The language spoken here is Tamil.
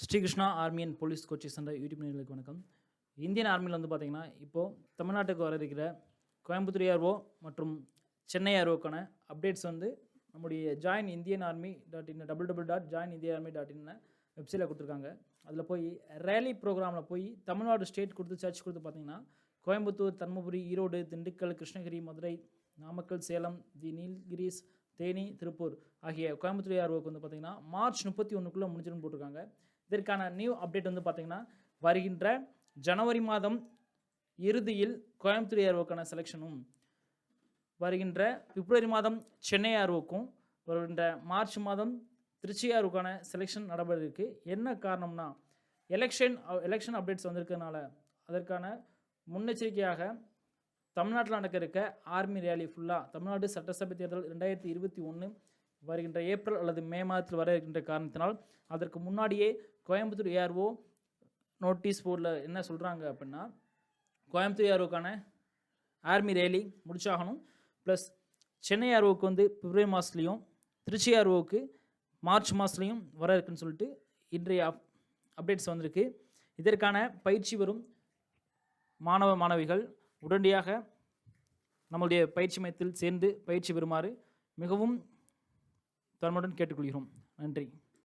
Srikrishna army and police coaching என்ற யூடியூப் நேர்களுக்கு வணக்கம். இந்தியன் ஆர்மியில் வந்து பார்த்திங்கன்னா இப்போது தமிழ்நாட்டுக்கு வர இருக்கிற கோயம்புத்தூர் ஆர்ஓ மற்றும் சென்னை ஆர்ஓக்கான அப்டேட்ஸ் வந்து நம்முடைய join Indian army dot in double double dot join Indian army dot in வெப்சைட்டில் கொடுத்துருக்காங்க. அதில் போய் ரேலி ப்ரோக்ராமில் போய் தமிழ்நாடு ஸ்டேட் கொடுத்து சர்ச் கொடுத்து பார்த்தீங்கன்னா கோயம்புத்தூர் தருமபுரி ஈரோடு திண்டுக்கல் கிருஷ்ணகிரி மதுரை நாமக்கல் சேலம் தி நீல்கிரிஸ் தேனி திருப்பூர் ஆகிய கோயம்புத்தூர் ஆர்ஓக்கு வந்து பார்த்திங்கன்னா மார்ச் முப்பத்தி ஒன்றுக்குள்ளே முடிஞ்சிடும் போட்டிருக்காங்க. இதற்கான நியூ அப்டேட் வந்து பார்த்திங்கன்னா வருகின்ற ஜனவரி மாதம் இறுதியில் கோயம்புத்தூர் ஏர்வோக்கான செலெக்ஷனும் வருகின்ற பிப்ரவரி மாதம் சென்னை ஏர்வோக்கும் வருகின்ற மார்ச் மாதம் திருச்சி ஆர்வுக்கான செலெக்ஷன் நடைபெற என்ன காரணம்னா எலெக்ஷன் எலெக்ஷன் அப்டேட்ஸ் வந்திருக்கிறதுனால அதற்கான முன்னெச்சரிக்கையாக தமிழ்நாட்டில் நடக்க இருக்க ஆர்மி ரேலி ஃபுல்லாக தமிழ்நாடு சட்டசபை தேர்தல் ரெண்டாயிரத்தி இருபத்தி ஒன்று வருகின்ற ஏப்ரல் அல்லது மே மாதத்தில் வர இருக்கின்ற காரணத்தினால் அதற்கு முன்னாடியே கோயம்புத்தூர் ஏஆர்ஓ நோட்டீஸ் போர்டில் என்ன சொல்கிறாங்க அப்படின்னா கோயம்புத்தூர் ஏஆர்ஓக்கான ஆர்மி ரேலி முடிச்சாகணும். ப்ளஸ் சென்னை ஆர்ஓக்கு வந்து பிப்ரவரி மாதத்துலேயும் திருச்சி ஆர்ஓக்கு மார்ச் மாதத்துலேயும் வர இருக்குன்னு சொல்லிட்டு இன்றைய அப் அப்டேட்ஸ் வந்திருக்கு. இதற்கான பயிற்சி வரும் மாணவ மாணவிகள் உடனடியாக நம்முடைய பயிற்சி மையத்தில் சேர்ந்து பயிற்சி பெறுமாறு மிகவும் தன்முடன் கேட்டுக்கொள்கிறோம். நன்றி.